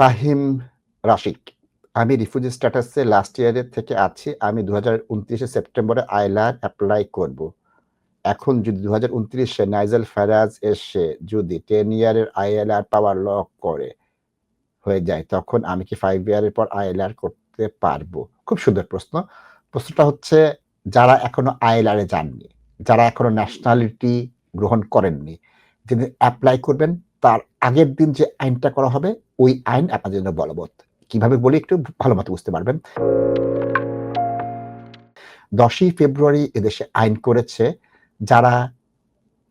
ফাহিম রাশিক। আমি রিফিউজি স্ট্যাটাসে লাস্ট ইয়ারের থেকে আছি। আমি দু হাজার উনত্রিশে সেপ্টেম্বরে আইলার অ্যাপ্লাই করব। এখন যদি দু হাজার উনত্রিশে নাইজেল ফেরাজ এসে যদি টেন ইয়ারের আইএলআর পাওয়ার লক করে, হয়ে যায়, তখন আমি কি ফাইভ ইয়ারের পর আইএলআর করতে পারব? খুব সুন্দর প্রশ্ন। প্রশ্নটা হচ্ছে, যারা এখনও আইএলআর যাননি, যারা এখনও ন্যাশনালিটি গ্রহণ করেননি যিনি অ্যাপ্লাই করবেন, তার আগের দিন যে আইনটা করা হবে ওই আইন আপনাদের জন্য বলবৎ। কীভাবে বলি একটু ভালো মতো বুঝতে পারবেন? দশই ফেব্রুয়ারি এদেশে আইন করেছে যারা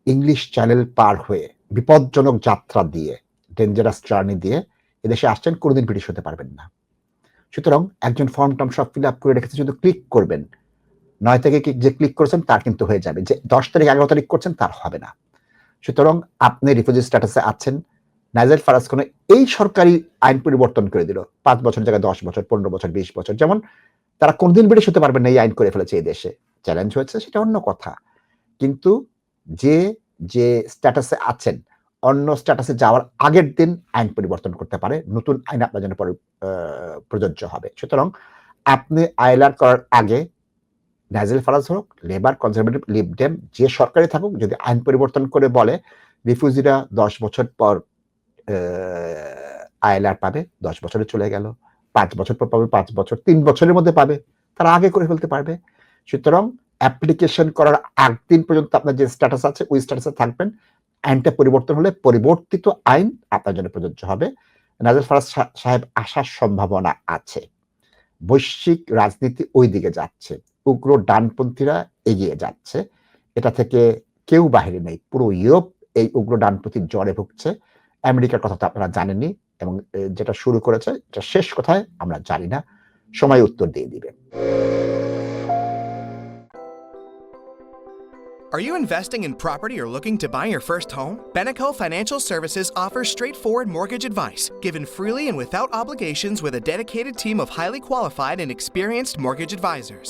ইংলিশ চ্যানেল পার হয়ে বিপজ্জনক যাত্রা দিয়ে ডেঞ্জারাস জার্নি দিয়ে এদেশে আসছেন, কোনোদিন ব্রিটিশ হতে পারবেন না। সুতরাং একজন ফর্ম টর্ম সব ফিল আপ করে রেখেছে, শুধু ক্লিক করবেন। নয় থেকে যে ক্লিক করেছেন, তার কিন্তু হয়ে যাবে। যে দশ তারিখ এগারো তারিখ করছেন, তার হবে না। সুতরাং আপনি রিফিউজি স্ট্যাটাসে আছেন নাইজেল ফারাজ কোনো এই সরকারি আইন পরিবর্তন করে দিল। পাঁচ বছর জায়গায় দশ বছর, পনেরো বছর, বিশ বছর। যেমন তারা কোনদিন ব্রিটিশ হতে পারবে না এই আইন করে ফেলেছে এই দেশে। চ্যালেঞ্জ হয়েছে, সেটা অন্য কথা। কিন্তু যে যে স্ট্যাটাসে আছেন, অন্য স্ট্যাটাসে যাওয়ার আগের দিন আইন পরিবর্তন করতে পারে, নতুন আইন আপনার জন্য প্রযোজ্য হবে। সুতরাং আপনি আইলার করার আগে নাইজেল ফারাজ হোক, লেবার, কনজারভেটিভ লিবডেম যে সরকারি থাকুক, যদি আইন পরিবর্তন করে বলে, রিফিউজিরা দশ বছর পর আইএলআর পাবে, দশ বছরে চলে গেল, পাঁচ বছর পর পাবে, পাঁচ বছর, তিন বছরের মধ্যে পাবে, তারা আগে করে ফেলতে পারবে। সুতরাং অ্যাপ্লিকেশন করার আগ দিন পর্যন্ত আপনার যে স্ট্যাটাস আছে, ওই স্ট্যাটাসে থাকবেন। আইনটা পরিবর্তন হলে পরিবর্তিত আইন আপনার জন্য প্রযোজ্য হবে। নাজর ফারাজ সাহেব, আসার সম্ভাবনা আছে। বৈশ্বিক রাজনীতি ওই দিকে যাচ্ছে। উগ্র ডানপন্থীরা এগিয়ে যাচ্ছে। এটা থেকে কেউ বাহিরে নেই। পুরো ইউরোপ এই উগ্র ডানপন্থীর জ্বরে ভুগছে। আমেরিকার কথা তো আপনারা জানেনই এবং এ, যেটা শুরু করেছে এটা শেষ কোথায় আমরা জানি না সময় উত্তর দিয়ে দিবে Are you investing in property or looking to buy your first home? Beneco Financial Services offers straightforward mortgage advice, given freely and without obligations with a dedicated team of highly qualified and experienced mortgage advisors.